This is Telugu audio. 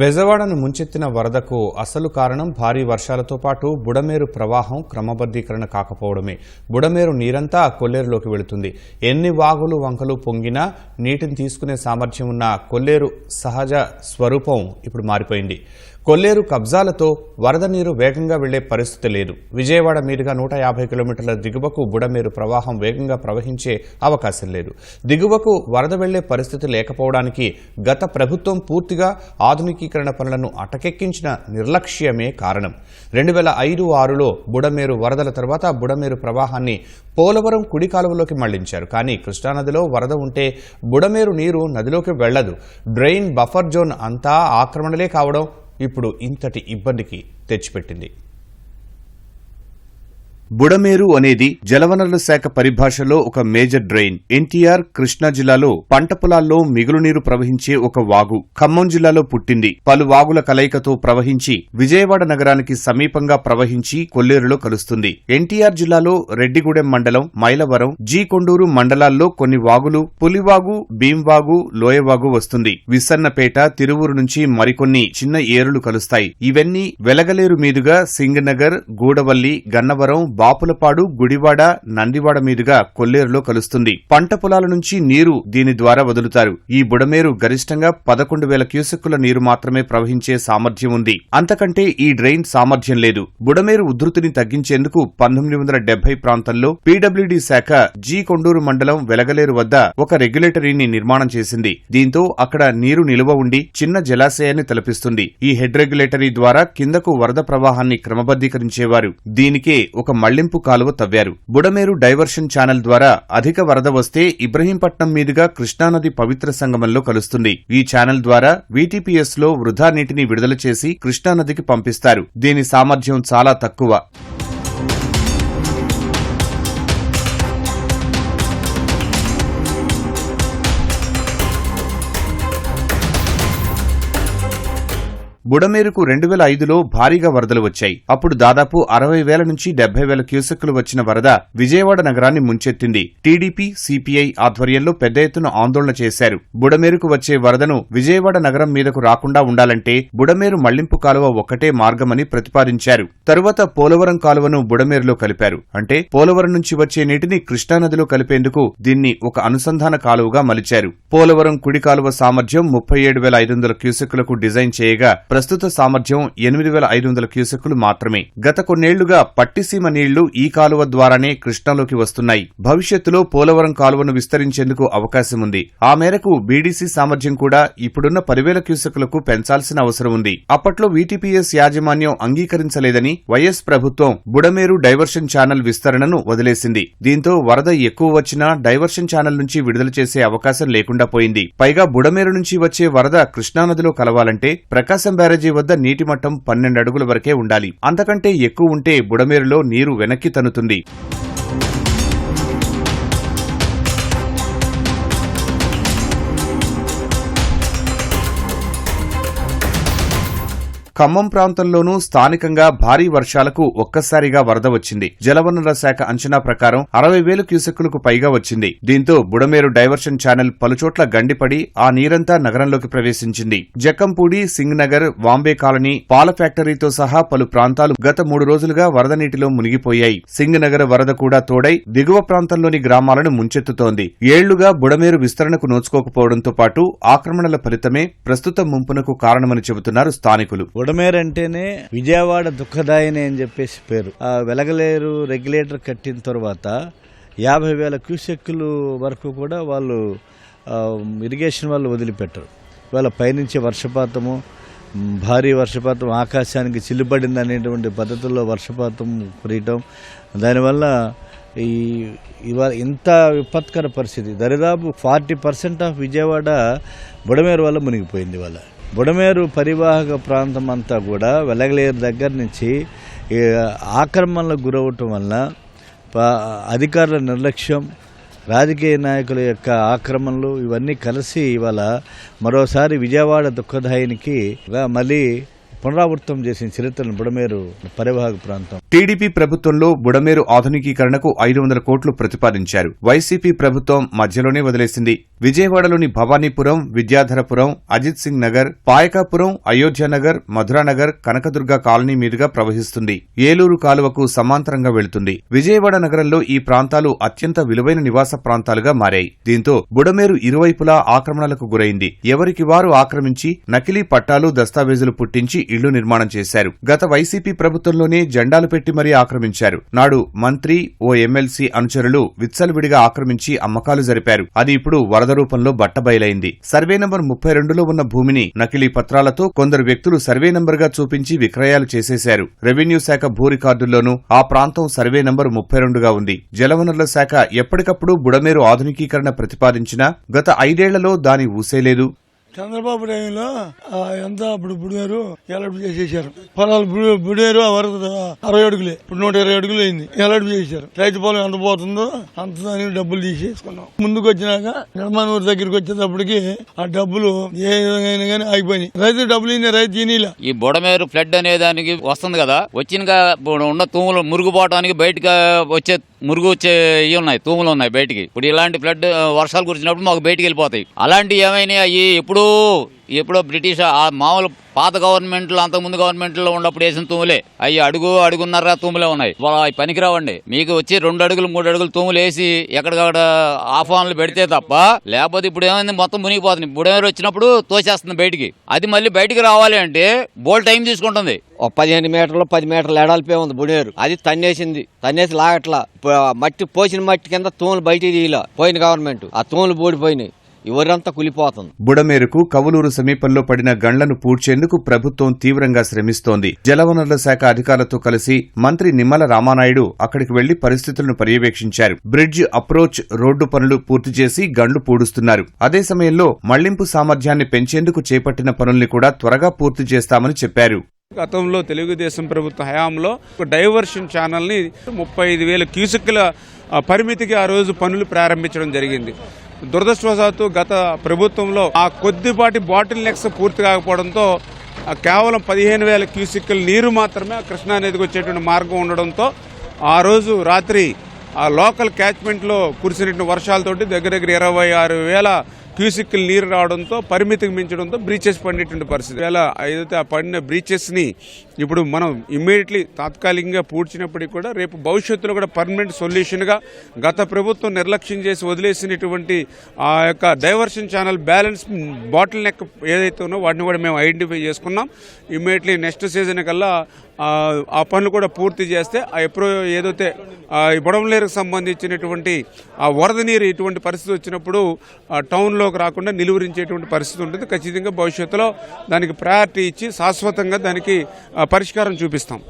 బెజవాడను ముంచెత్తిన వరదకు అసలు కారణం భారీ వర్షాలతో పాటు బుడమేరు ప్రవాహం క్రమబద్దీకరణ కాకపోవడమే. బుడమేరు నీరంతా కొల్లేరులోకి వెళుతుంది. ఎన్ని వాగులు వంకలు పొంగినా నీటిని తీసుకునే సామర్థ్యం ఉన్న కొల్లేరు సహజ స్వరూపం ఇప్పుడు మారిపోయింది. కొల్లేరు కబ్జాలతో వరద నీరు వేగంగా వెళ్ళే పరిస్థితి లేదు. విజయవాడ మీదుగా నూట యాభై కిలోమీటర్ల దిగువకు బుడమేరు ప్రవాహం వేగంగా ప్రవహించే అవకాశం లేదు. దిగువకు వరద వెళ్ళే పరిస్థితి లేకపోవడానికి గత ప్రభుత్వం పూర్తిగా ఆధునిక ఆధునికీకరణ పనులను అటకెక్కించిన నిర్లక్ష్యమే కారణం. రెండు వేల ఐదు ఆరులో బుడమేరు వరదల తర్వాత బుడమేరు ప్రవాహాన్ని పోలవరం కుడి కాలువలోకి మళ్ళించారు. కానీ కృష్ణానదిలో వరద ఉంటే బుడమేరు నీరు నదిలోకి వెళ్ళదు. డ్రైన్ బఫర్ జోన్ అంతా ఆక్రమణలే కావడం ఇప్పుడు ఇంతటి ఇబ్బందికి తెచ్చిపెట్టింది. బుడమేరు అనేది జలవనరుల శాఖ పరిభాషలో ఒక మేజర్ డ్రైన్. ఎన్టీఆర్ కృష్ణా జిల్లాలో పంట పొలాల్లో మిగులు నీరు ప్రవహించే ఒక వాగు. ఖమ్మం జిల్లాలో పుట్టింది. పలు వాగుల కలయికతో ప్రవహించి విజయవాడ నగరానికి సమీపంగా ప్రవహించి కొల్లేరులో కలుస్తుంది. ఎన్టీఆర్ జిల్లాలో రెడ్డిగూడెం మండలం మైలవరం జీ కొండూరు మండలాల్లో కొన్ని వాగులు పులివాగు భీంవాగు లోయవాగు వస్తుంది. విసన్నపేట తిరువూరు నుంచి మరికొన్ని చిన్న ఏరులు కలుస్తాయి. ఇవన్నీ వెలగలేరు మీదుగా సింగనగర్ గూడవల్లి గన్నవరం బాపులపాడు గుడివాడ నందివాడ మీదుగా కొల్లేరులో కలుస్తుంది. పంట పొలాల నుంచి నీరు దీని ద్వారా వదులుతారు. ఈ బుడమేరు గరిష్టంగా పదకొండు వేల క్యూసెక్కుల నీరు మాత్రమే ప్రవహించే సామర్థ్యం ఉంది. అంతకంటే ఈ డ్రైన్ సామర్థ్యం లేదు. బుడమేరు ఉధృతిని తగ్గించేందుకు పంతొమ్మిది వందల డెబ్బై ప్రాంతంలో పీడబ్ల్యూడీ శాఖ జీ కొండూరు మండలం వెలగలేరు వద్ద ఒక రెగ్యులేటరీని నిర్మాణం చేసింది. దీంతో అక్కడ నీరు నిలువ ఉండి చిన్న జలాశయాన్ని తలపిస్తుంది. ఈ హెడ్ రెగ్యులేటరీ ద్వారా కిందకు వరద ప్రవాహాన్ని క్రమబద్దీకరించేవారు దీనికే ఒక మళ్ళింపు కాలువ తవ్వారు. బుడమేరు డైవర్షన్ ఛానల్ ద్వారా అధిక వరద వస్తే ఇబ్రహీంపట్నం మీదుగా కృష్ణానది పవిత్ర సంగమంలో కలుస్తుంది. ఈ ఛానల్ ద్వారా వీటీపీఎస్లో వృధా నీటిని విడుదల చేసి కృష్ణానదికి పంపిస్తారు. దీని సామర్థ్యం చాలా తక్కువ. బుడమేరుకు రెండు వేల ఐదులో భారీగా వరదలు వచ్చాయి. అప్పుడు దాదాపు అరవై వేల నుంచి డెబ్బై వేల క్యూసెక్కులు వచ్చిన వరద విజయవాడ నగరాన్ని ముంచెత్తింది. టీడీపీ సిపిఐ ఆధ్వర్యంలో పెద్ద ఎత్తున ఆందోళన చేశారు. బుడమేరుకు వచ్చే వరదను విజయవాడ నగరం మీదకు రాకుండా ఉండాలంటే బుడమేరు మళ్ళింపు కాలువ ఒక్కటే మార్గమని ప్రతిపాదించారు. తరువాత పోలవరం కాలువను బుడమేరులో కలిపారు. అంటే పోలవరం నుంచి వచ్చే నీటిని కృష్ణానదిలో కలిపేందుకు దీన్ని ఒక అనుసంధాన కాలువగా మలిచారు. పోలవరం కుడి కాలువ సామర్థ్యం ముప్పై ఏడు వేల ఐదు వందల క్యూసెక్కులకు డిజైన్ చేయగా ప్రస్తుత సామర్థ్యం ఎనిమిది వేల ఐదు వందల క్యూసెక్కులు మాత్రమే. గత కొన్నేళ్ళుగా పట్టిసీమ నీళ్ళు ఈ కాలువ ద్వారానే కృష్ణాలోకి వస్తున్నాయి. భవిష్యత్తులో పోలవరం కాలువను విస్తరించేందుకు అవకాశం ఉంది. ఆ మేరకు బీడీసీ సామర్థ్యం కూడా ఇప్పుడున్న పదివేల క్యూసెక్కులకు పెంచాల్సిన అవసరం ఉంది. అప్పట్లో వీటీపీఎస్ యాజమాన్యం అంగీకరించలేదని వైఎస్ ప్రభుత్వం బుడమేరు డైవర్షన్ ఛానల్ విస్తరణను వదిలేసింది. దీంతో వరద ఎక్కువ వచ్చినా డైవర్షన్ ఛానల్ నుంచి విడుదల చేసే అవకాశం లేకుండా పోయింది. పైగా బుడమేరు నుంచి వచ్చే వరద కృష్ణానదిలో కలవాలంటే ప్రకాశం బ్యారేజీ వద్ద నీటి మట్టం పన్నెండు అడుగుల వరకే ఉండాలి. అంతకంటే ఎక్కువ ఉంటే బుడమేరులో నీరు వెనక్కి తన్నుతుంది. ఖమ్మం ప్రాంతంలోనూ స్థానికంగా భారీ వర్షాలకు ఒక్కసారిగా వరద వచ్చింది. జలవనరుల శాఖ అంచనా ప్రకారం అరవై వేలు క్యూసెక్కులకు పైగా వచ్చింది. దీంతో బుడమేరు డైవర్షన్ ఛానల్ పలుచోట్ల గండిపడి ఆ నీరంతా నగరంలోకి ప్రవేశించింది. జక్కంపూడి సింగ్ నగర్ వాంబే కాలనీ పాల ఫ్యాక్టరీతో సహా పలు ప్రాంతాలు గత మూడు రోజులుగా వరద నీటిలో మునిగిపోయాయి. సింగ్ నగర్ వరద కూడా తోడై దిగువ ప్రాంతంలోని గ్రామాలను ముంచెత్తుతోంది. ఏళ్ళుగా బుడమేరు విస్తరణకు నోచుకోకపోవడంతో పాటు ఆక్రమణల ఫలితమే ప్రస్తుత ముంపునకు కారణమని చెబుతున్నారు స్థానికులు. బుడమేరు అంటేనే విజయవాడ దుఃఖదాయని అని చెప్పేసి పేరు. ఆ వెలగలేరు రెగ్యులేటర్ కట్టిన తర్వాత యాభై వేల క్యూసెక్కులు వరకు కూడా వాళ్ళు ఇరిగేషన్ వాళ్ళు వదిలిపెట్టరు. ఇవాళ పైనుంచి వర్షపాతము భారీ వర్షపాతం ఆకాశానికి చిల్లుపడింది అనేటువంటి పద్ధతుల్లో వర్షపాతం కురియటం దానివల్ల ఈ ఇవాళ ఇంత విపత్కర పరిస్థితి. దరిదాపు forty percent of Vijayawada Budameru వల్ల మునిగిపోయింది ఇవాళ. బుడమేరు పరివాహక ప్రాంతం అంతా కూడా వెలగలేరు దగ్గర నుంచి ఈ ఆక్రమణలకు గురవటం వల్ల అధికారుల నిర్లక్ష్యం రాజకీయ నాయకుల యొక్క ఆక్రమణలు ఇవన్నీ కలిసి ఇవాళ మరోసారి విజయవాడ దుఃఖదాయానికి మళ్ళీ పునరావృతం చేసిన చరిత్రను బుడమేరు పరివాహక ప్రాంతం. టీడీపీ ప్రభుత్వంలో బుడమేరు ఆధునికీకరణకు ఐదు వందల కోట్లు ప్రతిపాదించారు. వైసీపీ ప్రభుత్వం మధ్యలోనే వదిలేసింది. విజయవాడలోని భవానీపురం విద్యాధరపురం అజిత్ సింగ్ నగర్ పాయకాపురం అయోధ్యానగర్ మధురానగర్ కనకదుర్గ కాలనీ మీదుగా ప్రవహిస్తుంది. ఏలూరు కాలువకు సమాంతరంగా వెళుతుంది. విజయవాడ నగరంలో ఈ ప్రాంతాలు అత్యంత విలువైన నివాస ప్రాంతాలుగా మారాయి. దీంతో బుడమేరు ఇరువైపులా ఆక్రమణలకు గురైంది. ఎవరికి వారు ఆక్రమించి నకిలీ పట్టాలు దస్తావేజులు పుట్టించి ఇళ్ళు నిర్మాణం చేశారు. గత వైసీపీ ప్రభుత్వంలోనే జెండాలు పెట్టి మరీ ఆక్రమించారు. నాడు మంత్రి ఓ ఎమ్మెల్సీ అనుచరులు విత్సలవిడిగా ఆక్రమించి అమ్మకాలు జరిపారు. అది ఇప్పుడు వరద రూపంలో బట్టబయలైంది సర్వే నంబర్ ముప్పై రెండులో ఉన్న భూమిని నకిలీ పత్రాలతో కొందరు వ్యక్తులు సర్వే నంబర్గా చూపించి విక్రయాలు చేసేశారు. రెవెన్యూ శాఖ భూ రికార్డుల్లోనూ ఆ ప్రాంతం సర్వే నంబర్ ముప్పై రెండుగా ఉంది. జలవనరుల శాఖ ఎప్పటికప్పుడు బుడమేరు ఆధునికీకరణ ప్రతిపాదించినా గత ఐదేళ్ళలో దాని ఊసేలేదు. చంద్రబాబు టైంలో ఎంత అప్పుడు బుడిగారు ఎలర్ట్ చేసేసారు పొలాలు బుడి- బుడిగారు ఆ వరద అరవై అడుగులే. ఇప్పుడు నూట ఇరవై అడుగులు అయింది. ఎలర్ట్ చేశారు రైతు పొలం ఎంత పోతుందో అంత దానికి డబ్బులు తీసేసుకున్నాం. ముందుకు వచ్చినాక నిర్మాణూరు దగ్గరికి వచ్చేటప్పటికి ఆ డబ్బులు ఏ విధంగా కానీ ఆగిపోయినాయి. రైతు డబ్బులు ఇన్ని రైతు తినీలా ఈ బుడమేరు ఫ్లడ్ అనే దానికి వస్తుంది కదా. వచ్చిన ఉన్న తూములు మురుగుపోవడానికి బయటకు వచ్చే మురుగు వచ్చే ఇవి ఉన్నాయి తూములు ఉన్నాయి బయటికి. ఇప్పుడు ఇలాంటి ఫ్లడ్ వర్షాలు కురిచినప్పుడు మాకు బయటికి వెళ్ళిపోతాయి. అలాంటివి ఏమైనా అయ్యి? ఎప్పుడూ ఎప్పుడో బ్రిటిష్ ఆ మామూలు పాత గవర్నమెంట్లు అంతకుముందు గవర్నమెంట్లో ఉన్నప్పుడు వేసిన తూములే. అవి అడుగు అడుగున్నర తూములే ఉన్నాయి. వా- అవి పనికిరావండి. మీకు వచ్చి రెండు అడుగులు మూడు అడుగులు తూములు వేసి ఎక్కడికక్కడ ఆహ్వానాలు పెడితే తప్ప లేకపోతే ఇప్పుడు ఏమైంది? మొత్తం మునిగిపోతుంది. బుడమేరు వచ్చినప్పుడు తోసేస్తుంది బయటికి. అది మళ్ళీ బయటికి రావాలి అంటే బోల్ టైం తీసుకుంటుంది. ఒక పదిహేను మీటర్లు పది మీటర్లు ఎడాల్పే ఉంది బుడేరు. అది తన్నేసింది. తన్నేసి లాగట్లా. మట్టి పోసిన మట్టి కింద తూములు బయటికి తీయలే. పోయిన గవర్నమెంట్. ఆ తూములు బూడిపోయినాయి. ఈ ఊరంతా కులిపోతుంది బుడమేరుకు కవులూరు సమీపంలో పడిన గండ్లను పూడ్చేందుకు ప్రభుత్వం తీవ్రంగా శ్రమిస్తోంది. జలవనరుల శాఖ అధికారులతో కలిసి మంత్రి నిమ్మల రామానాయుడు అక్కడికి వెళ్ళి పరిస్థితులను పర్యవేక్షించారు. బ్రిడ్జ్ అప్రోచ్ రోడ్డు పనులు పూర్తి చేసి గండ్లు పూడుస్తున్నారు. అదే సమయంలో మళ్ళింపు సామర్థ్యాన్ని పెంచేందుకు చేపట్టిన పనుల్ని కూడా త్వరగా పూర్తి చేస్తామని చెప్పారు. గతంలో తెలుగుదేశం ప్రభుత్వ హయాంలో ఒక డైవర్షన్ ఛానల్ని ముప్పై ఐదు వేల క్యూసెక్ల పరిమితికి ఆ రోజు పనులు ప్రారంభించడం జరిగింది. దురదృష్టవశాత్తు గత ప్రభుత్వంలో ఆ కొద్దిపాటి బాటిల్ నెక్స్ పూర్తి కాకపోవడంతో కేవలం పదిహేను వేల క్యూసిక్కుల నీరు మాత్రమే కృష్ణా నదికి వచ్చేటువంటి మార్గం ఉండడంతో ఆ రోజు రాత్రి ఆ లోకల్ క్యాచ్మెంట్లో కురిసినటువంటి వర్షాలతోటి దగ్గర దగ్గర ఇరవై ఆరు వేల క్యూసిక్ నీరు రావడంతో పరిమితికి మించడంతో బ్రీచెస్ పడినటువంటి పరిస్థితి. వేళ ఏదైతే ఆ పడిన బ్రీచెస్ని ఇప్పుడు మనం ఇమ్మీడియట్లీ తాత్కాలికంగా పూడ్చినప్పటికీ కూడా రేపు భవిష్యత్తులో కూడా పర్మనెంట్ సొల్యూషన్గా గత ప్రభుత్వం నిర్లక్ష్యం చేసి వదిలేసినటువంటి ఆ యొక్క diversion channel balance bottleneck ఏదైతే ఉన్నో వాటిని కూడా మేము ఐడెంటిఫై చేసుకున్నాం. ఇమ్మీడియట్లీ నెక్స్ట్ సీజన్ కల్లా ఆ, పనులు కూడా పూర్తి చేస్తే ఆ ఎప్పుడో ఏదైతే ఆ, ఈ సంబంధించినటువంటి ఆ వరద నీరు ఇటువంటి పరిస్థితి వచ్చినప్పుడు టౌన్లో అదుపులోకి రాకుండా నిలువరించేటువంటి పరిస్థితి ఉంటుంది. ఖచ్చితంగా భవిష్యత్తులో దానికి ప్రయారిటీ ఇచ్చి శాశ్వతంగా దానికి పరిష్కారం చూపిస్తాం.